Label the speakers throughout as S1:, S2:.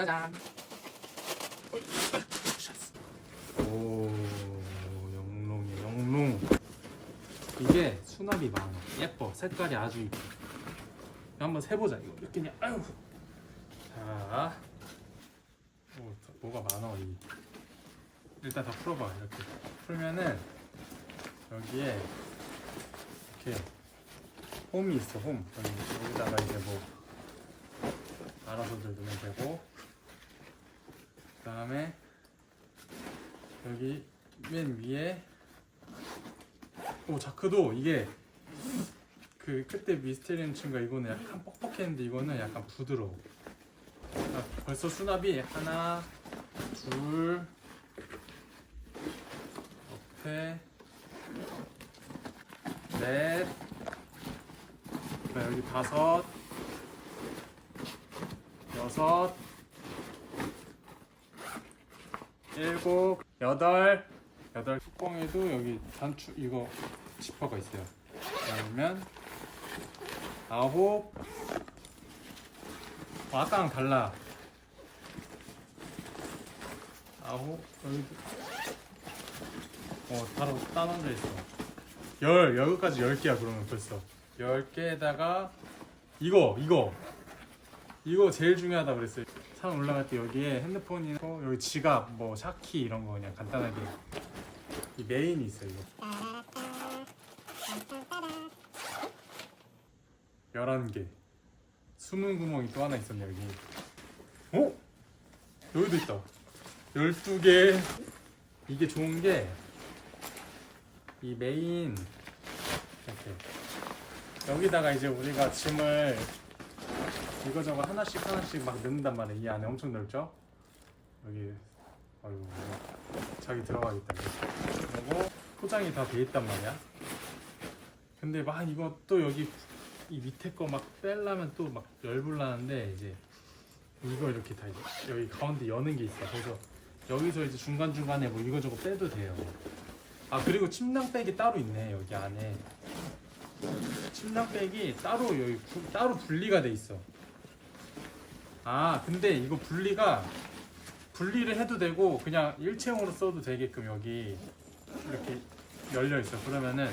S1: 짜잔. 오, 영롱이 영롱. 이게 수납이 많아. 예뻐. 색깔이 아주 이뻐. 한번 세보자. 이거 몇 개냐? 아유. 자, 오, 더- 뭐가 많아 이. 일단 다 풀어봐. 이렇게 풀면은 여기에 이렇게 홈이 있어. 홈. 여기, 여기다가 이제 뭐 알아서들 넣으면 되고. 그 다음에 여기 맨 위에 오 자크도 이게 그 그때 미스테리언 친구가 이거는 약간 뻑뻑했는데 이거는 약간 부드러워. 아, 벌써 수납이 하나, 둘, 옆에 넷, 여기 다섯, 여섯, 일곱, 여덟, 여덟 뚜껑에도 여기 단추 이거 지퍼가 있어요. 그러면 아홉, 어, 아까랑 달라. 아홉 여기 어 바로 따놓져 있어. 열 여기까지 열 개야 그러면 벌써 열 개에다가 이거 이거 이거 제일 중요하다 그랬어요. 산 올라갈 때 여기에 핸드폰이나 뭐 여기 지갑 뭐 샤키 이런 거 그냥 간단하게 이 메인이 있어요 이거. 11개. 숨은 구멍이 또 하나 있었네 여기. 어? 여기도 있다. 12개. 이게 좋은 게 이 메인 이렇게. 여기다가 이제 우리가 짐을 이거저거 하나씩 하나씩 막 넣는단 말이야 이 안에 엄청 넓죠? 여기 아유 자기 들어가겠다 그리고 포장이 다 돼 있단 말이야 근데 막 이거 또 여기 이 밑에 거막 빼려면 또 막 열불 나는데 이제 이거 이렇게 다 여기 가운데 여는 게 있어. 그래서 여기서 이제 중간 중간에 뭐 이거저거 빼도 돼요. 아 그리고 침낭백이 따로 있네 여기 안에. 침낭백이 따로 여기 부- 따로 분리가 돼 있어. 아 근데 이거 분리가 분리를 해도 되고 그냥 일체형으로 써도 되게끔 여기 이렇게 열려 있어. 그러면은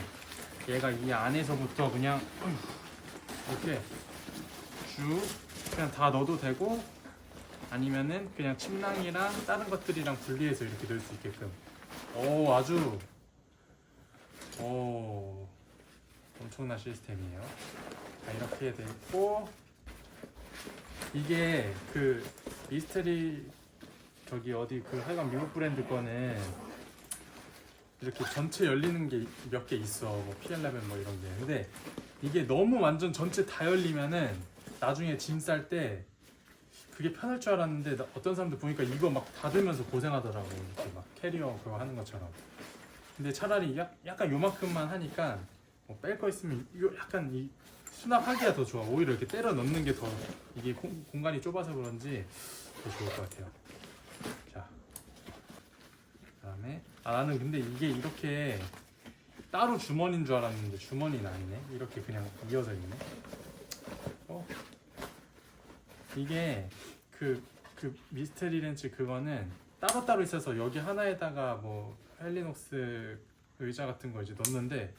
S1: 얘가 이 안에서부터 그냥 이렇게 쭉 그냥 다 넣어도 되고 아니면은 그냥 침낭이랑 다른 것들이랑 분리해서 이렇게 넣을 수 있게끔. 오 아주. 오 엄청난 시스템이에요. 자 이렇게 돼 있고 이게 그 미스테리 저기 어디 그 하여간 미국 브랜드 거는 이렇게 전체 열리는 게 몇 개 있어. 뭐 P11 뭐 이런 게. 근데 이게 너무 완전 전체 다 열리면은 나중에 짐 쌀 때 그게 편할 줄 알았는데 나- 어떤 사람들 보니까 이거 막 닫으면서 고생하더라고. 이렇게 막 캐리어 그거 하는 것처럼. 근데 차라리 약, 약간 요만큼만 하니까 뭐 뺄 거 있으면 이거 약간 이 수납하기가 더 좋아 오히려 이렇게 때려 넣는 게 더 이게 공, 공간이 좁아서 그런지 더 좋을 것 같아요 자 그다음에 아 나는 근데 이게 이렇게 따로 주머니인 줄 알았는데 주머니는 아니네. 이렇게 그냥 이어져 있네. 어? 이게 그, 그 미스테리 렌치 그거는 따로따로 있어서 여기 하나에다가 뭐 헬리녹스 의자 같은 거 이제 넣는데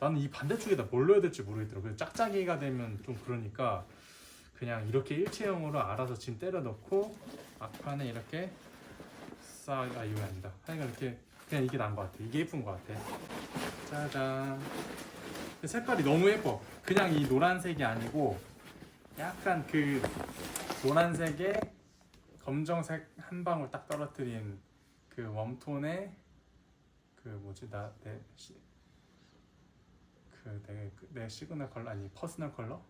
S1: 나는 이 반대쪽에다 뭘 넣어야 될지 모르겠더라고. 그래서 짝짝이가 되면 좀 그러니까 그냥 이렇게 일체형으로 알아서 짐 때려 넣고 앞판에 이렇게 싹, 아 이거 아니다. 하여간 이렇게 그냥 이게 나은 것 같아. 이게 예쁜 것 같아. 짜잔. 색깔이 너무 예뻐. 그냥 이 노란색이 아니고 약간 그 노란색에 검정색 한 방울 딱 떨어뜨린 그 웜톤의 그 뭐지 나내 그내 내 시그널 컬러 아니 퍼스널 컬러?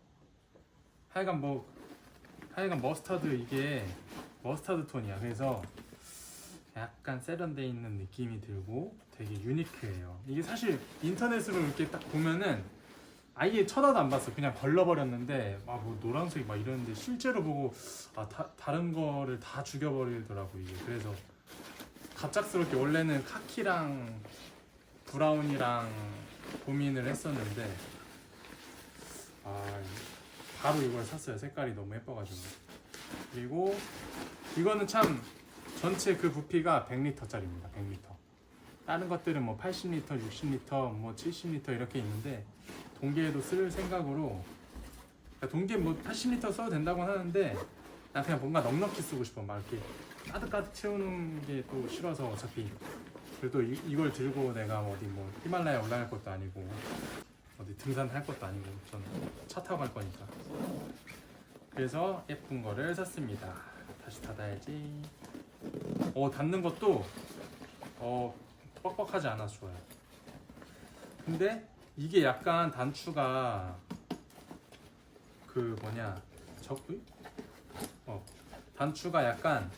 S1: 하여간 뭐 하여간 머스타드 이게 머스타드 톤이야. 그래서 약간 세련돼 있는 느낌이 들고 되게 유니크해요. 이게 사실 인터넷으로 이렇게 딱 보면은 아예 쳐다도 안 봤어. 그냥 걸러버렸는데 아뭐 노란색 막 이러는데 실제로 보고 아 다, 다른 거를 다 죽여버리더라고 이게. 그래서 갑작스럽게 원래는 카키랑 브라운이랑 고민을 했었는데 아 바로 이걸 샀어요. 색깔이 너무 예뻐가지고 그리고 이거는 참 전체 그 부피가 100리터짜리입니다. 100리터. 다른 것들은 뭐 80리터, 60리터, 뭐 70리터 이렇게 있는데 동계에도 쓸 생각으로 그러니까 동계 뭐 80리터 써도 된다고 하는데 난 그냥 뭔가 넉넉히 쓰고 싶어. 막 이렇게 가득가득 채우는 게 또 싫어서 어차피. 그래도 이, 이걸 들고 내가 어디 뭐 히말라야 올라갈 것도 아니고 어디 등산할 것도 아니고 전 차 타고 갈 거니까. 그래서 예쁜 거를 샀습니다. 다시 닫아야지. 어 닫는 것도 어 뻑뻑하지 않아서 좋아요. 근데 이게 약간 단추가 그 뭐냐 적 어, 단추가 약간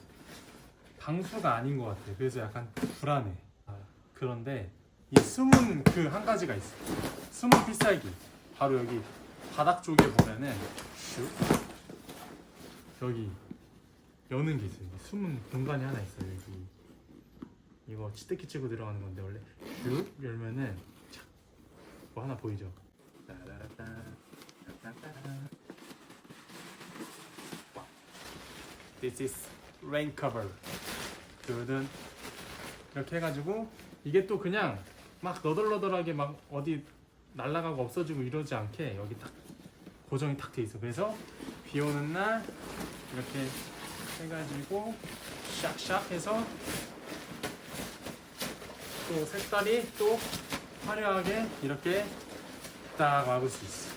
S1: 방수가 아닌 것 같아. 그래서 약간 불안해. 아, 그런데 이 숨은 그 한 가지가 있어. 숨은 필살기. 바로 여기 바닥 쪽에 보면은 슉 여기 여는 게 있어요. 숨은 공간이 하나 있어요. 여기 이거 치트키 치고 들어가는 건데 원래 슉 열면은 착. 뭐 하나 보이죠? 따라라따, 따따따라. This is rain cover. 그든 이렇게 해가지고 이게 또 그냥 막 너덜너덜하게 막 어디 날아가고 없어지고 이러지 않게 여기 딱 고정이 딱 돼 있어. 그래서 비 오는 날 이렇게 해가지고 샥샥 해서 또 색깔이 또 화려하게 이렇게 딱 막을 수 있어.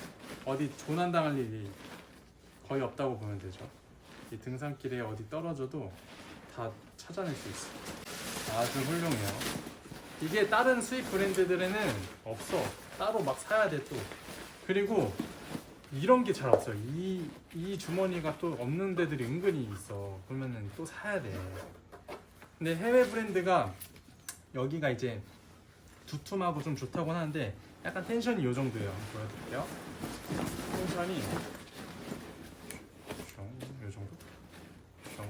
S1: 어디 조난당할 일이 거의 없다고 보면 되죠. 이 등산길에 어디 떨어져도 다 찾아낼 수 있어. 아주 훌륭해요. 이게 다른 수입 브랜드들에는 없어. 따로 막 사야 돼 또. 그리고 이런 게 잘 없어요. 이, 이 주머니가 또 없는 데들이 은근히 있어. 그러면은 또 사야 돼. 근데 해외 브랜드가 여기가 이제 두툼하고 좀 좋다고 하는데 약간 텐션이 이 정도예요. 보여드릴게요. 텐션이 이 정도? 뿅.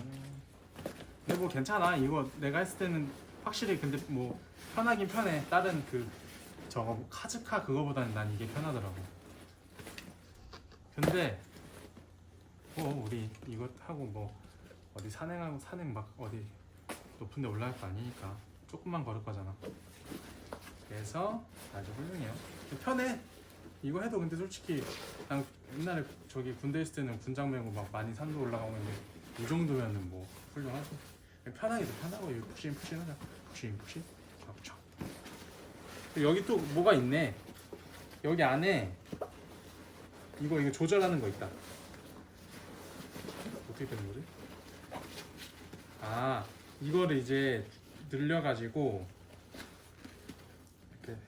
S1: 근데 뭐 괜찮아. 이거 내가 했을 때는 확실히 근데 뭐 편하긴 편해. 다른 그 저거 뭐 카즈카 그거보다는 난 이게 편하더라고. 근데 뭐 우리 이거 하고 뭐 어디 산행하고 산행 막 어디 높은데 올라갈 거 아니니까 조금만 걸을 거잖아. 그래서 아주 훌륭해요. 편해. 이거 해도 근데 솔직히 난 옛날에 저기 군대 있을 때는 군장 메고 막 많이 산도 올라가고 있는데 이 정도면은 뭐 훌륭하죠. 편하게 더 편하고 여기 푹신 푹신하자. 푹신 푹신. 촥촥. 여기 또 뭐가 있네. 여기 안에 이거 이거 조절하는 거 있다. 어떻게 되는 거지? 아 이거를 이제 늘려가지고 이렇게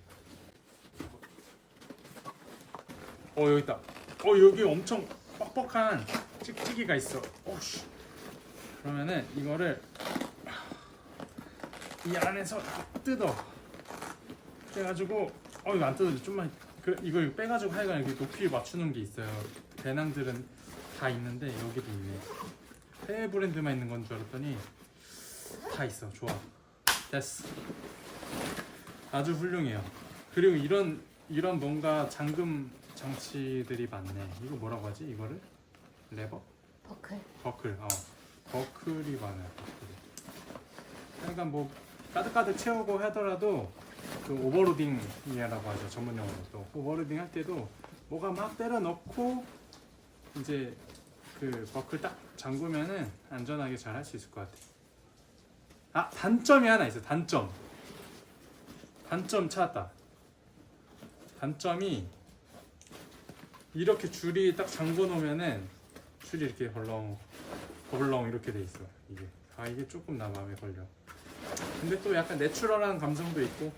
S1: 어 여기 있다. 어 여기 엄청 뻑뻑한 찍찍이가 있어. 오씨. 그러면은 이거를 이 안에서 뜯어. 그래가지고 어 이거 안 뜯어져. 좀만 그 이걸 빼가지고 하여간 이렇게 높이 맞추는 게 있어요. 배낭들은 다 있는데 여기도 있네. 해외 브랜드만 있는 건 줄 알았더니 다 있어. 좋아. 됐어. 아주 훌륭해요. 그리고 이런 이런 뭔가 잠금 장치들이 많네. 이거 뭐라고 하지? 이거를 레버?
S2: 버클.
S1: 버클. 어. 버클이 많아요. 버클이. 그러니까 뭐 가득가득 채우고 하더라도 그 오버로딩이라고 하죠. 전문 용어로 또 오버로딩 할 때도 뭐가 막 때려 넣고 이제 그 버클 딱 잠그면은 안전하게 잘 할 수 있을 것 같아. 아 단점이 하나 있어. 단점. 단점 찾았다. 단점이 이렇게 줄이 딱 잠궈 놓으면은 줄이 이렇게 벌렁 벌렁 이렇게 돼 있어. 이게 아 이게 조금 나 마음에 걸려. 근데 또 약간 내추럴한 감성도 있고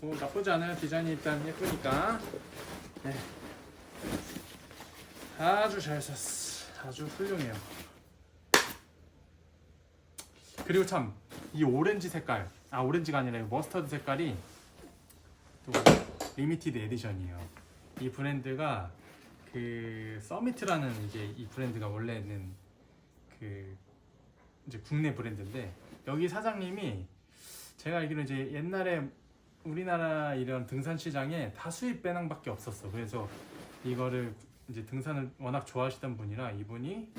S1: 뭐 나쁘지 않아요. 디자인이 일단 예쁘니까. 네. 아주 잘 샀어. 아주 훌륭해요. 그리고 참 이 오렌지 색깔 아 오렌지가 아니라 이 머스터드 색깔이 또 리미티드 에디션이에요. 이 브랜드가 그 서미트라는 이제 이 브랜드가 원래는 그 이제 국내 브랜드인데 여기 사장님이 제가 알기로 이제 옛날에 우리나라 이런 등산 시장에 다 수입 배낭밖에 없었어. 그래서 이거를 이제 등산을 워낙 좋아하시던 분이라 이분이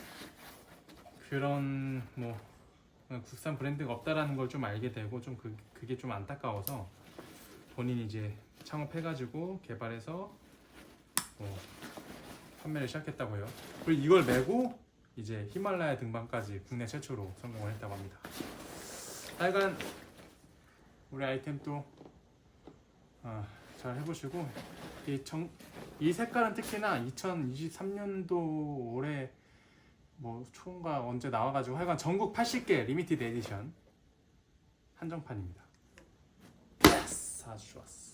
S1: 그런 뭐 국산 브랜드가 없다라는 걸 좀 알게 되고 좀 그, 그게 좀 안타까워서 본인이 이제 창업해가지고 개발해서 뭐 판매를 시작했다고 해요. 그리고 이걸 메고 이제 히말라야 등반까지 국내 최초로 성공을 했다고 합니다. 하여간 우리 아이템 또 아, 잘 해보시고 이, 정, 이 색깔은 특히나 2023년도 올해 뭐 초인가 언제 나와가지고 하여간 전국 80개 리미티드 에디션 한정판입니다. 아주 좋았어.